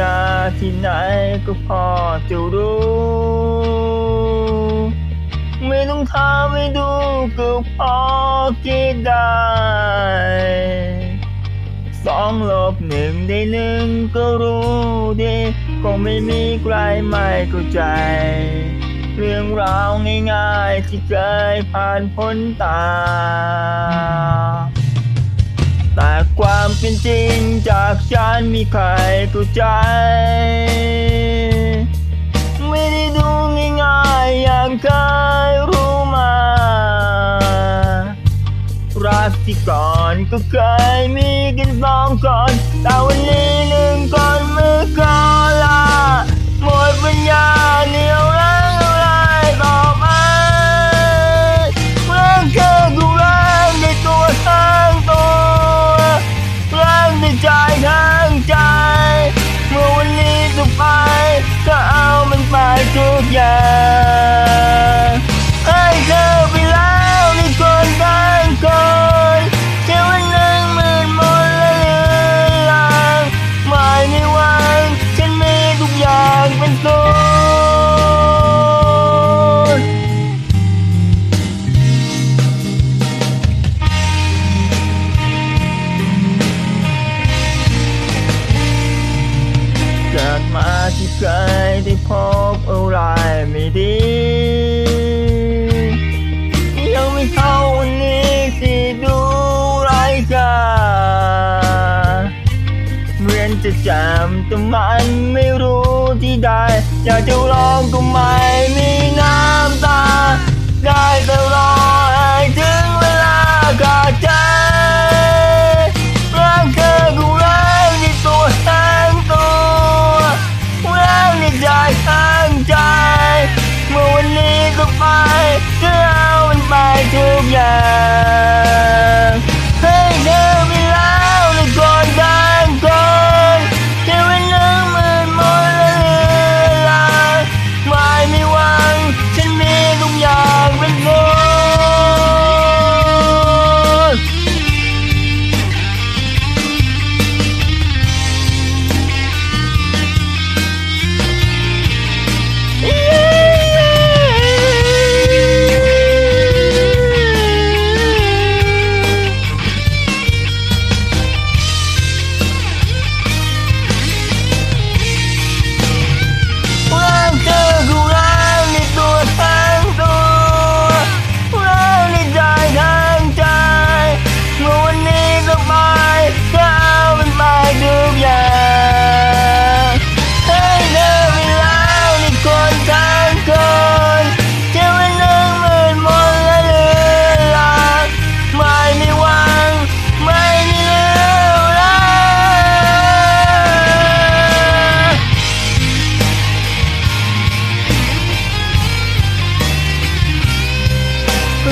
ดาที่ไหนก็พอจะรู้ ไม่ต้องทำให้ดูก็พอคิดได้สองลบหนึ่งได้หนึ่งก็รู้ดีคงไม่มีใครไม่เข้าใจ เรื่องราวง่ายๆที่เคยผ่านพ้นตา เป็นจริงจากฉันมีใครเข้าใจ ไม่ได้ดูง่ายๆอย่างเคยรู้มา รักที่ก่อนก็เคยมีกันสองคนแต่วันนี้หนึ่งคน ที่เคยได้พบอะไรไม่ดี ยังไม่เท่าวันนี้ที่ดูไร้ค่าเหมือนจะจำแต่มันไม่รู้ที่ใดอยากจะลองก็ไม่มีน้ำตา ได้ต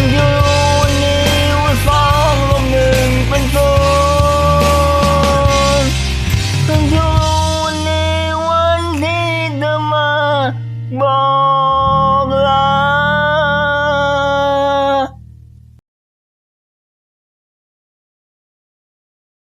you.